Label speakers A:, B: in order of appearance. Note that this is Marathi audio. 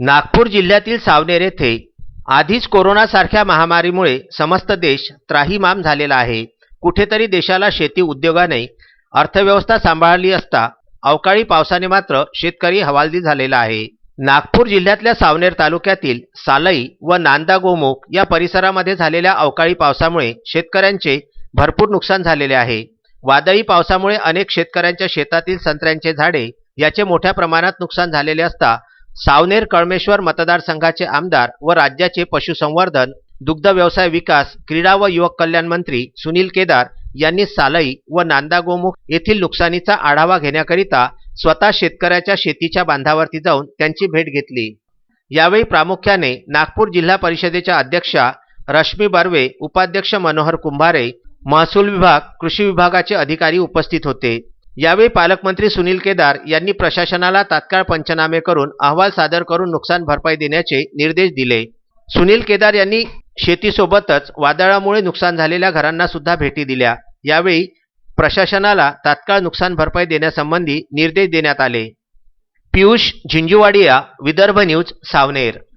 A: नागपूर जिल्ह्यातील सावनेर येथे आधीच कोरोनासारख्या महामारीमुळे समस्त देश त्राहीमाम झालेला आहे. कुठेतरी देशाला शेती उद्योगाने अर्थव्यवस्था सांभाळली असता अवकाळी पावसाने मात्र शेतकरी हवालदी झालेला आहे. नागपूर जिल्ह्यातल्या सावनेर तालुक्यातील सालई व नांदा गोमुख या परिसरामध्ये झालेल्या अवकाळी पावसामुळे शेतकऱ्यांचे भरपूर नुकसान झालेले आहे. वादळी पावसामुळे अनेक शेतकऱ्यांच्या शेतातील संत्र्यांचे झाडे याचे मोठ्या प्रमाणात नुकसान झालेले असता सावनेर कळमेश्वर मतदारसंघाचे आमदार व राज्याचे पशुसंवर्धन दुग्ध व्यवसाय विकास क्रीडा व युवक कल्याण मंत्री सुनील केदार यांनी सालई व नांदा गोमुख येथील नुकसानीचा आढावा घेण्याकरिता स्वतः शेतकऱ्याच्या शेतीच्या बांधावरती जाऊन त्यांची भेट घेतली. यावेळी प्रामुख्याने नागपूर जिल्हा परिषदेच्या अध्यक्षा रश्मी बर्वे उपाध्यक्ष मनोहर कुंभारे महसूल विभाग कृषी विभागाचे अधिकारी उपस्थित होते. यावेळी पालकमंत्री सुनील केदार यांनी प्रशासनाला तात्काळ पंचनामे करून अहवाल सादर करून नुकसान भरपाई देण्याचे निर्देश दिले. सुनील केदार यांनी शेतीसोबतच वादळामुळे नुकसान झालेल्या घरांना सुद्धा भेटी दिल्या. यावेळी प्रशासनाला तात्काळ नुकसान भरपाई देण्यासंबंधी निर्देश देण्यात आले. पियुष झिंजुवाडिया विदर्भ न्यूज सावनेर.